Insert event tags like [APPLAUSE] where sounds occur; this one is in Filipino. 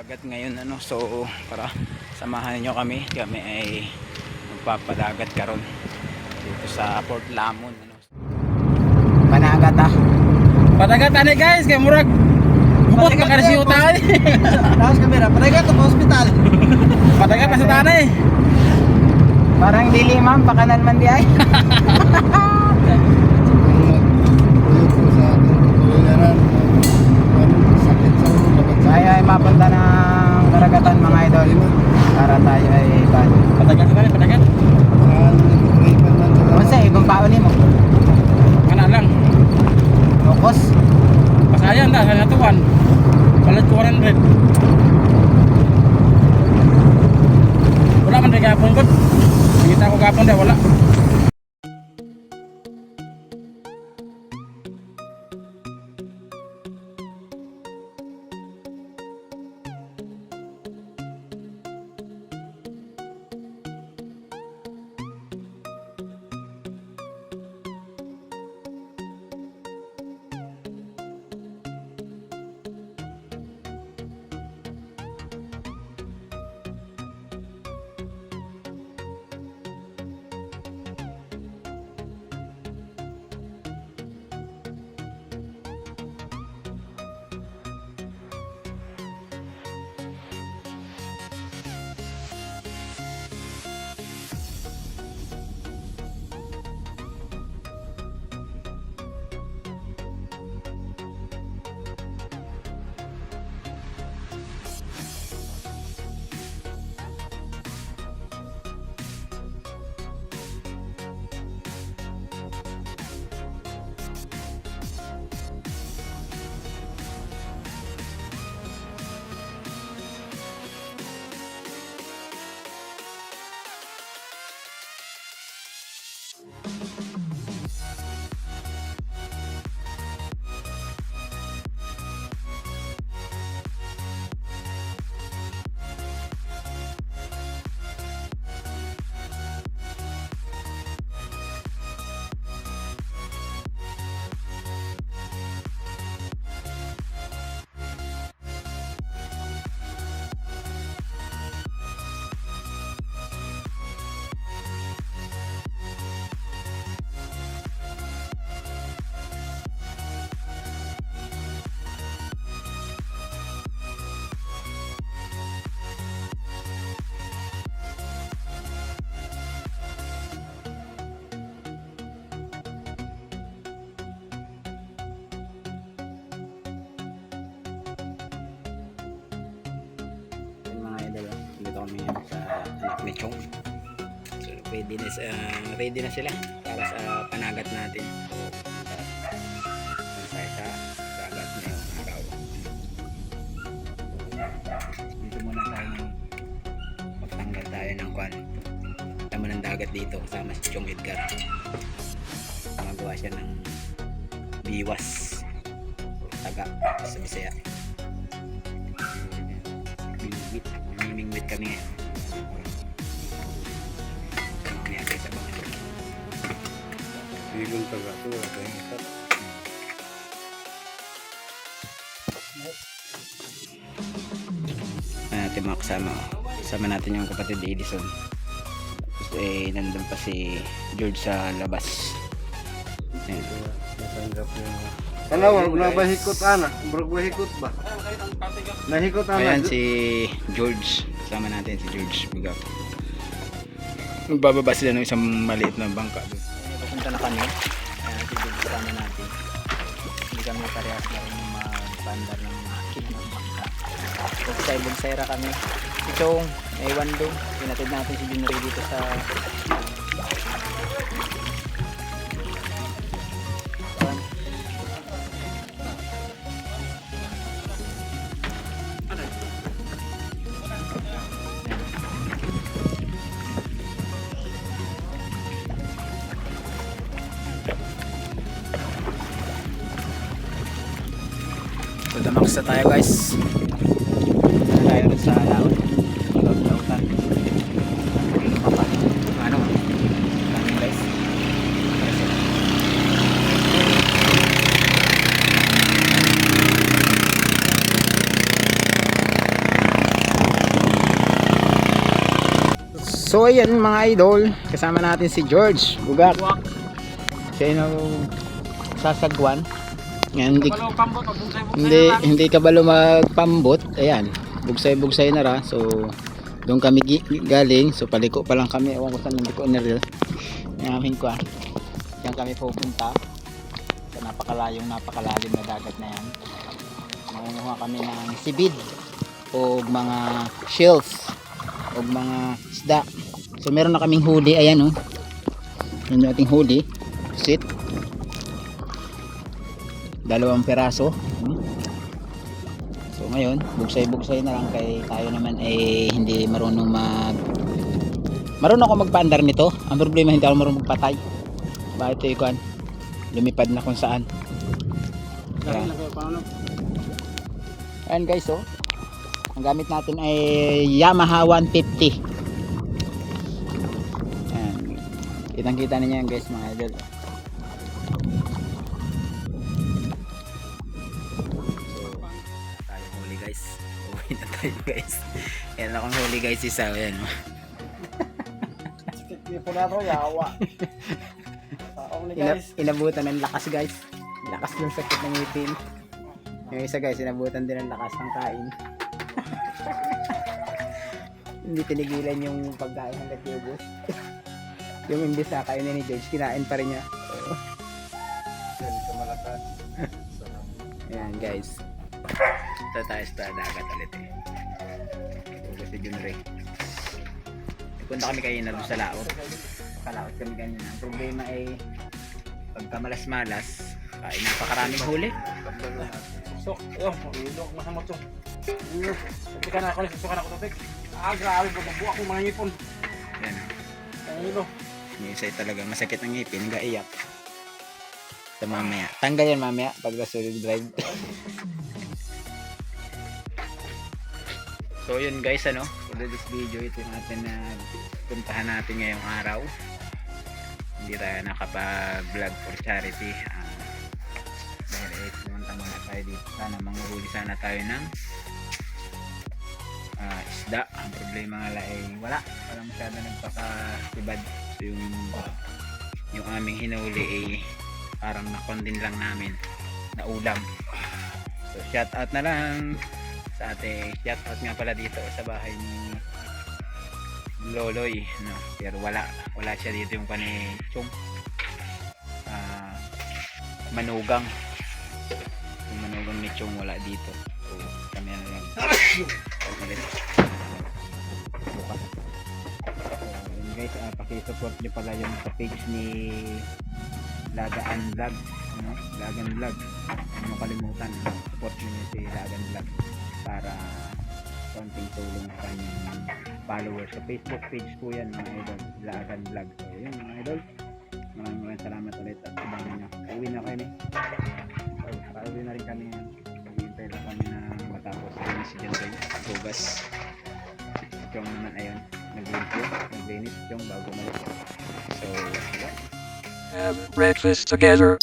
ngayon ano so para samahan niyo kami kami ay magpapadagat karon dito sa Port Lamon ano. Panagat ah. Padagat ani guys kay murag Bukot ka kasi utang Tapos kamera, panagat to hospital. Padagat pa sa tanay. Parang dili ma'am pakanan man di ay. [LAUGHS] Tayo ay mapunta ng karagatan mga idol para tayo ay ban. Padagat sa tanay, padagat. Ano sa ibang paon mo? Kana lang. Locos. Pasayan ta sa natuan. Balat ko 100. Wala man rin gapon ko. Kita ko gapon deh wala. Sa anak ni Chong. So, ready na, sa- ready na sila para sa panagat natin. So, tayo sa dagat ngayong araw. Dito muna tayo ng magtanggal tayo ng kwan. Tama ng dagat dito kasama si Chong Edgar. Magawa siya ng biwas taga sa Bisaya. Mimingwit. Mimingwit kami ngayon. Bigong taga to, ada yang ikat. natin mga kasama. Kasama natin yung kapatid ni Edison. Tapos eh, nandun pa si George sa labas. Ayan. Natanggap yung... Sana wag na ba hikot ana? Murag ba hikot ba? Nahikot ana. Ayan si George. Kasama natin si George Bigaw. Magbababa sila ng isang maliit na bangka doon. Papunta na kami. Ayan kasama natin. Hindi kami parehas na rin mag-pandar ng makina ng bangka. Ibang sera kami. Si Chong, naiwan doon. Pinatid natin si Junri dito sa Namax na tayo guys. Tayo rin sa laot. Ano? Guys? So ayan mga idol, kasama natin si George Bugak. Siya yung sasagwan. Ngayon, hindi, hindi, hindi ka balo magpambot. Ayan, bugsay-bugsay na ra. So, doon kami galing. So, paliko pa lang kami. Ewan ko saan nandiko na rin. Ngamin ko ah. Diyan kami pupunta. Sa napakalayong, napakalalim na dagat na yan. Mangunguha kami ng sibid o mga shells o mga isda. So, meron na kaming huli. Ayan oh. Yan yung ating huli. Sit. Dalawang peraso. So ngayon, bugsay-bugsay na lang kay tayo naman ay hindi marunong mag Marunong ako magpaandar nito. Ang problema hindi ako marunong magpatay. Bakit ito ikuan? Lumipad na kung saan. Paano? Ayan guys oh. Ang gamit natin ay Yamaha 150. Ayan. Kitang kita ninyo yan guys mga idol. Tayo guys. Ayan akong huli guys isa. Ayan. oh. Hindi po na yawa. Taong ni Ina- guys. inabutan ng lakas guys. Lakas ng sakit ng ngipin. Yung isa guys, inabutan din ng lakas ng kain. [LAUGHS] Hindi tinigilan yung pagkain hanggat yubos. yung imbis na kainin ni George, kinain pa rin niya. Yan, kamalakas. Ayan guys. Ito tayo sa dagat ulit eh. Ito si Junre. Punta kami kayo na doon sa laot. Kalaot kami kanina. Ang problema ay pagka malas-malas, ay napakaraming huli. Sok, yun, ilok, masama to. Hindi ka na ako, susukan ako to, Tek. Ah, grabe, bababuak ko mga ngipon. Yan. Ang ilo. Yung isa talaga masakit ang ngipin, gaiyak. Ito mamaya. Tanggal yan mamaya pag solid drive. [LAUGHS] so yun guys ano, for this video ito yung atin na puntahan natin ngayong araw. Hindi tayo nakapag-vlog for charity. Ah, dahil eh, pumunta muna tayo dito. Sana manguhuli sana tayo ng ah, isda. Ang problema nga lang ay wala. Walang masyado nagpakatibad. So yung, yung aming hinuli ay parang nakondin lang namin na ulam. So shout out na lang sa out nga pala dito sa bahay ni Loloy. No? Pero wala. Wala siya dito yung kani Chong. Ah, manugang. Yung manugang ni Chong wala dito. So kami na lang. Bukas. So, yun guys, uh, pakisupport nyo pala yung sa page ni Lagaan Vlog. Ano? Lagan Vlog. Huwag mo kalimutan. Support nyo si Lagan Vlog para konting tulong sa kanyang followers. Sa Facebook page po yan mga idol. Lagan Vlog. So yun mga idol. Maraming maraming salamat ulit at abangan nyo. Uwi na kayo ni. So, pauwi na rin kami. Maghihintay lang kami na matapos ang Ray. Tugas. Si Chong naman ayun. Nag-review. Nag-linis Chong bago malis. So, yeah. Have breakfast together.